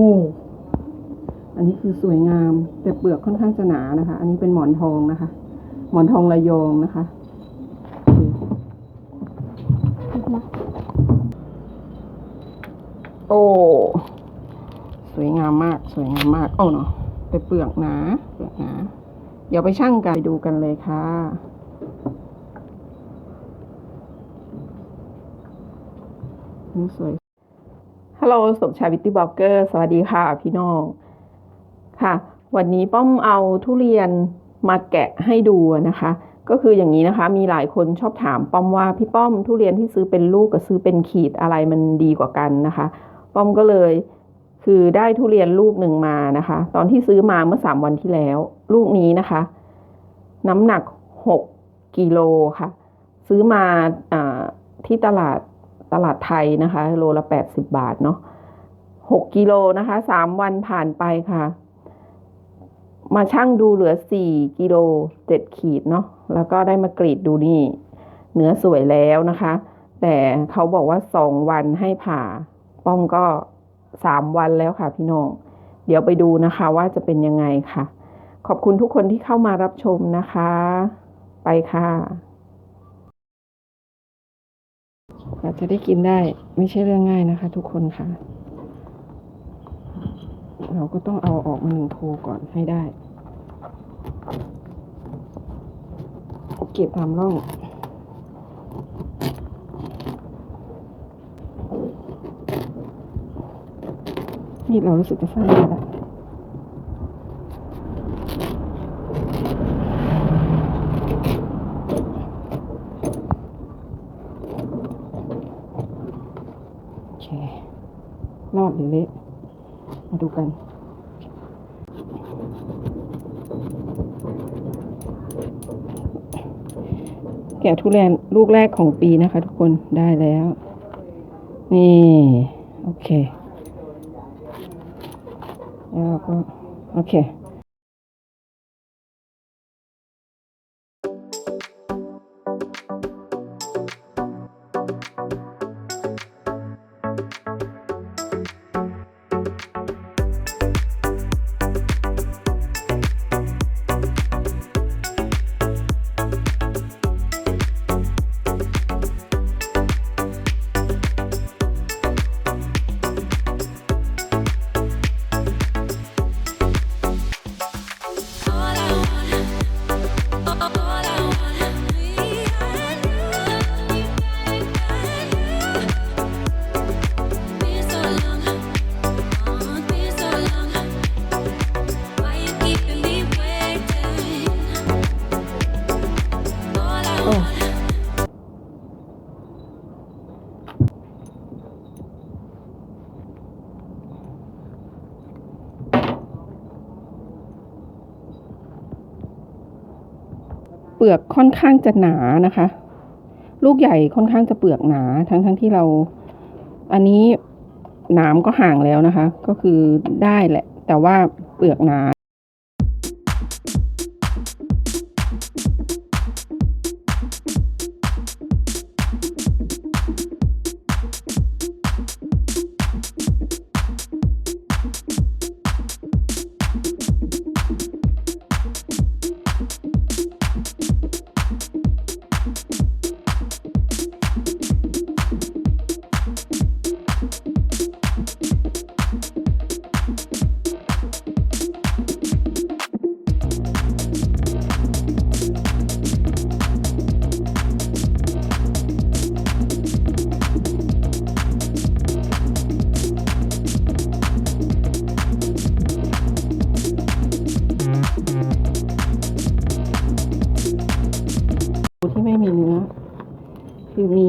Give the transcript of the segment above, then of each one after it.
โอ้อันนี้คือสวยงาม แต่เปลือกค่อนข้างจะหนานะคะ อันนี้เป็นหมอนทองนะคะ หมอนทองระยองนะคะโอ้สวยงามมากสวยงามมากโอ้เนาะแต่เปลือกหนาเปลือกหนาเดี๋ยวไปชั่งกันไปดูกันเลยค่ะนี่สวย ฮัลโหลสมชายวิตตี้บล็อกเกอร์สวัสดีค่ะพี่น้องค่ะ วันนี้ป้อมเอาทุเรียนมาแกะให้ดูนะคะ ก็คืออย่างนี้นะคะ มีหลายคนชอบถามป้อมว่าพี่ป้อมทุเรียนที่ซื้อเป็นลูกกับซื้อเป็นขีดอะไรมันดีกว่ากันนะคะ ป้อมก็เลยคือได้ทุเรียนลูกหนึ่งมานะคะ ตอนที่ซื้อมาเมื่อสามวันที่แล้ว ลูกนี้นะคะ น้ำหนักหกกิโลค่ะ ซื้อมาอ่าที่ตลาด ตลาดไทยนะคะ โลละแปดสิบบาทเนาะหกกิโลนะคะสามวันผ่านไปค่ะ มาชั่งดูเหลือสี่กิโลเจ็ดขีดเนาะแล้วก็ได้มากรีดดูนี่ เนื้อสวยแล้วนะคะ แต่เขาบอกว่าสองวันให้ผ่า ป้อมก็สามวันแล้วค่ะพี่น้อง เดี๋ยวไปดูนะคะว่าจะเป็นยังไงค่ะ ขอบคุณทุกคนที่เข้ามารับชมนะคะ ไปค่ะ กว่าจะได้กินได้ไม่ใช่เรื่องง่ายนะคะ ทุกคนค่ะ เราก็ต้องเอาออกมาหนึ่งโพก่อนให้ได้ เก็บตามร่องนี่เรารู้สึกจะสั้นแล้วโอเค รอดหรือเละมาดูกัน แกะทุเรียนลูกแรกของปีนะคะทุกคนได้แล้ว นี่ โอเค แล้วก็ โอเค เปลือกค่อนข้างจะหนานะคะ ลูกใหญ่ค่อนข้างจะเปลือกหนา ทั้งทั้งที่เรา อันนี้หนามก็ห่างแล้วนะคะ ก็คือได้แหละ แต่ว่าเปลือกหนา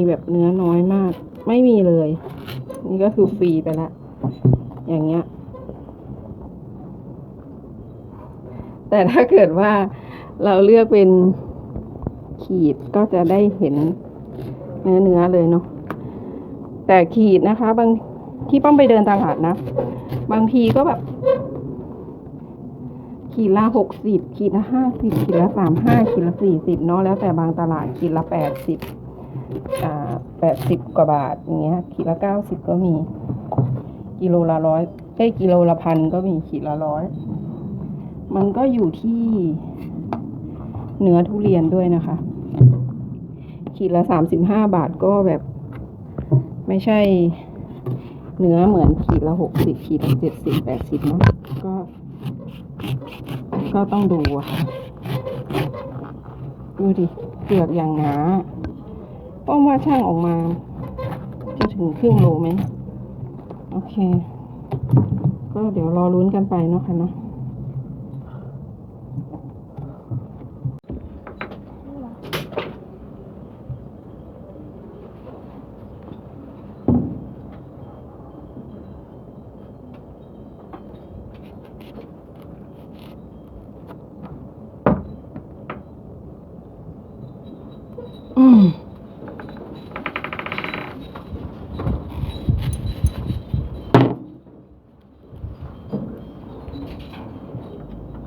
แบบเนื้อน้อยมาก ไม่มีเลย นี่ก็คือฟรีไปละ อย่างเงี้ย แต่ถ้าเกิดว่าเราเลือกเป็นขีดก็จะได้เห็นเนื้อเนื้อเลยเนาะแต่ขีดนะคะ บางที่ป้อมไปเดินตลาดนะ บางทีก็แบบ ขีดละหกสิบขีดละห้าสิบขีดละสามห้าขีดละสี่สิบเนาะแล้วแต่บางตลาดขีดละแปดสิบ แปดสิบกว่าบาทอย่างเงี้ยขีดละเก้าสิบก็มี กิโลละร้อยเอ้กิโลละพันก็มีขีดละร้อย มันก็อยู่ที่เนื้อทุเรียนด้วยนะคะ ขีดละสามสิบห้าบาทก็แบบ ไม่ใช่เนื้อเหมือนขีดละหกสิบขีดละเจ็ดสิบแปดสิบเนาะก็ ก็ต้องดูอะค่ะดูดิเปลือกอย่างหนา ป้อมว่าช่างออกมา จะถึงครึ่งโลไหม โอเค ก็เดี๋ยวรอลุ้นกันไปเนาะค่ะเนาะ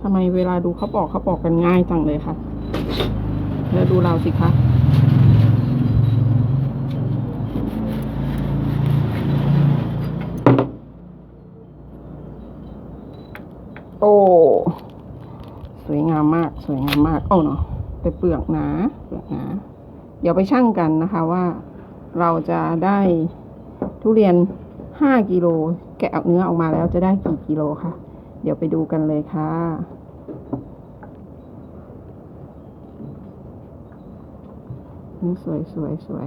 ทำไมเวลาดูเขาปอกเขาปอกกันง่ายจังเลยค่ะ แล้วดูเราสิคะโอ้สวยงามมากสวยงามมากโอ้เนาะแต่เปลือกหนาเปลือกหนา เดี๋ยวไปชั่งกันนะคะว่าเราจะได้ทุเรียนห้ากิโลแกะเอาเนื้อออกมาแล้วจะได้กี่กิโลคะ เดี๋ยวไปดูกันเลยค่ะ นี่สวยสวยสวย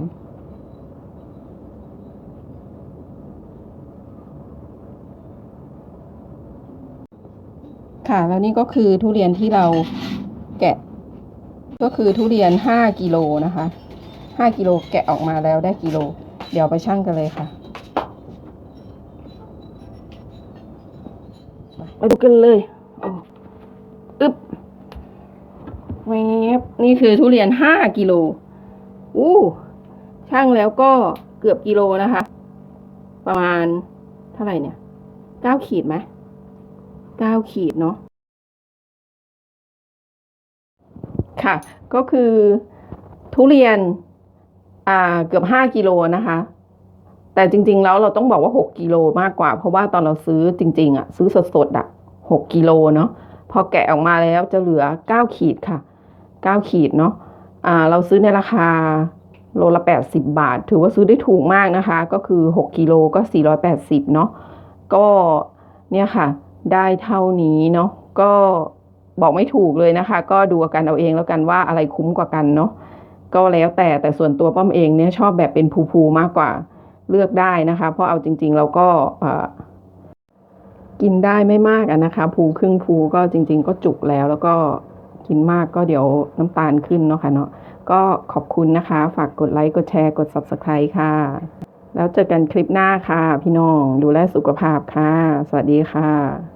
ค่ะ แล้วนี่ก็คือทุเรียนที่เราแกะ ก็คือทุเรียนห้ากิโลนะคะห้ากิโลแกะออกมาแล้วได้กิโล เดี๋ยวไปชั่งกันเลยค่ะ มาดูกันเลยอ้อึ๊บแวบนี่คือทุเรียนห้ากิโลอู้ช่างแล้วก็เกือบกิโลนะคะ ประมาณเท่าไหร่เนี่ยเก้าขีดไหมเก้าขีดเนาะค่ะ ก็คือทุเรียน อ่า เกือบห้ากิโลนะคะ แต่จริง ๆ แล้วเราต้องบอกว่าหกกิโลมากกว่า เพราะว่าตอนเราซื้อจริง ๆอะซื้อสดๆอะหกกิโลเนาะพอแกะออกมาแล้วจะเหลือเก้าขีดค่ะเก้าขีดเนาะอ่าเราซื้อในราคาโลละแปดสิบบาท ถือว่าซื้อได้ถูกมากนะคะ ก็คือหกกิโลก็สี่ร้อยแปดสิบเนาะก็เนี่ยค่ะ ได้เท่านี้เนาะก็บอกไม่ถูกเลยนะคะ ก็ดูกันเอาเองแล้วกันว่าอะไรคุ้มกว่ากันเนาะก็แล้วแต่แต่ส่วนตัวป้อมเองเนี่ยชอบแบบเป็นภูๆมากกว่า เลือกได้นะคะ เพราะเอาจริง ๆ เราก็กินได้ไม่มากนะคะภูครึ่งภูก็จริง ๆ ก็จุกแล้วแล้วก็กินมากก็เดี๋ยวน้ำตาลขึ้นเนาะค่ะเนาะก็ขอบคุณนะคะ ฝากกดไลค์ กดแชร์ กด subscribe ค่ะ แล้วเจอกันคลิปหน้าค่ะ พี่น้อง ดูแลสุขภาพค่ะ สวัสดีค่ะ